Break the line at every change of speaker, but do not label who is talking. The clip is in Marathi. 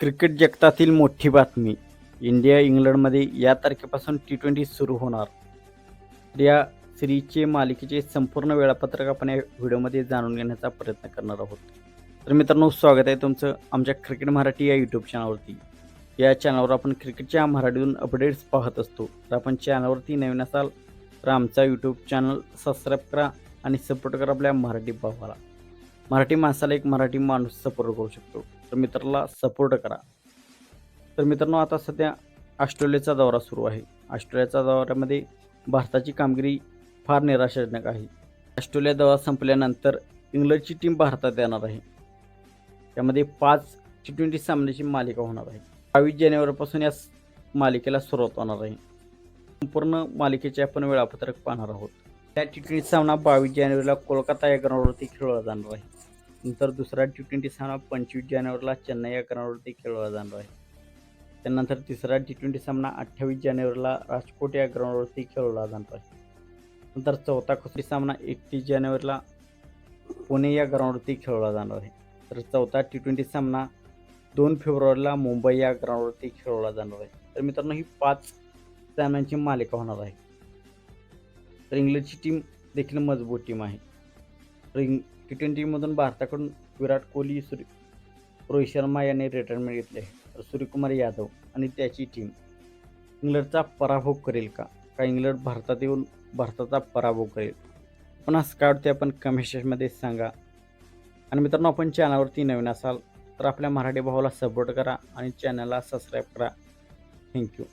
क्रिकेट जगतातील मोठी बातमी. इंडिया इंग्लंडमध्ये या तारखेपासून टी ट्वेंटी सुरू होणार. या सिरीजचे मालिकेचे संपूर्ण वेळापत्रक आपण या व्हिडिओमध्ये जाणून घेण्याचा प्रयत्न करणार आहोत. तर मित्रांनो स्वागत आहे तुमचं आमच्या क्रिकेट मराठी या यूट्यूब चॅनलवरती या चॅनलवर आपण क्रिकेटच्या मराठीतून अपडेट्स पाहत असतो. तर आपण चॅनलवरती नवीन असाल तर आमचा यूट्यूब चॅनल सबस्क्राईब करा आणि सपोर्ट करा आपल्या मराठी भावाला. मराठी माणसाला एक मराठी माणूस सपोर्ट करू शकतो. तर मित्राला सपोर्ट करा. तर मित्रांनो आता सध्या ऑस्ट्रेलियाचा दौरा सुरू आहे. ऑस्ट्रेलियाच्या दौऱ्यामध्ये भारताची कामगिरी फार निराशाजनक आहे. ऑस्ट्रेलिया दौरा संपल्यानंतर इंग्लंडची टीम भारतात येणार आहे. त्यामध्ये पाच टी ट्वेंटी सामन्याची मालिका होणार आहे. बावीस जानेवारीपासून या मालिकेला सुरुवात होणार आहे. संपूर्ण मालिकेचे आपण वेळापत्रक पाहणार आहोत. त्या टी ट्वेंटी सामना बावीस जानेवारीला कोलकाता या ग्राउंडवरती खेळवला जाणार आहे. नंतर दुसरा टी ट्वेंटी सामना पंचवीस जानेवारीला चेन्नई या ग्राउंडवरती खेळवला जाणार आहे. त्यानंतर तिसरा टी ट्वेंटी सामना अठ्ठावीस जानेवारीला राजकोट या ग्राउंडवरती खेळवला जाणार आहे. नंतर चौथा कसोटी सामना एकतीस जानेवारीला पुणे या ग्राउंडवरती खेळवला जाणार आहे. तर चौथा टी ट्वेंटी सामना दोन फेब्रुवारीला मुंबई या ग्राउंडवरती खेळवला जाणार आहे. तर मित्रांनो ही पाच सामन्यांची मालिका होणार आहे. तर इंग्लंडची टीम देखील मजबूत टीम आहे. तर इंग टी ट्वेंटीमधून भारताकडून विराट कोहली सूर्य रोहित शर्मा यांनी रिटायरमेंट घेतले. आहे तर सूर्यकुमार यादव आणि त्याची टीम इंग्लंडचा पराभव करेल का? का इंग्लंड भारतात येऊन भारताचा पराभव करेल? पण असं काय वाटते आपण कमेंट सेक्शनमध्ये सांगा. आणि मित्रांनो आपण चॅनलवरती नवीन असाल तर आपल्या मराठी भावाला सपोर्ट करा आणि चॅनलला सबस्क्राईब करा. थँक्यू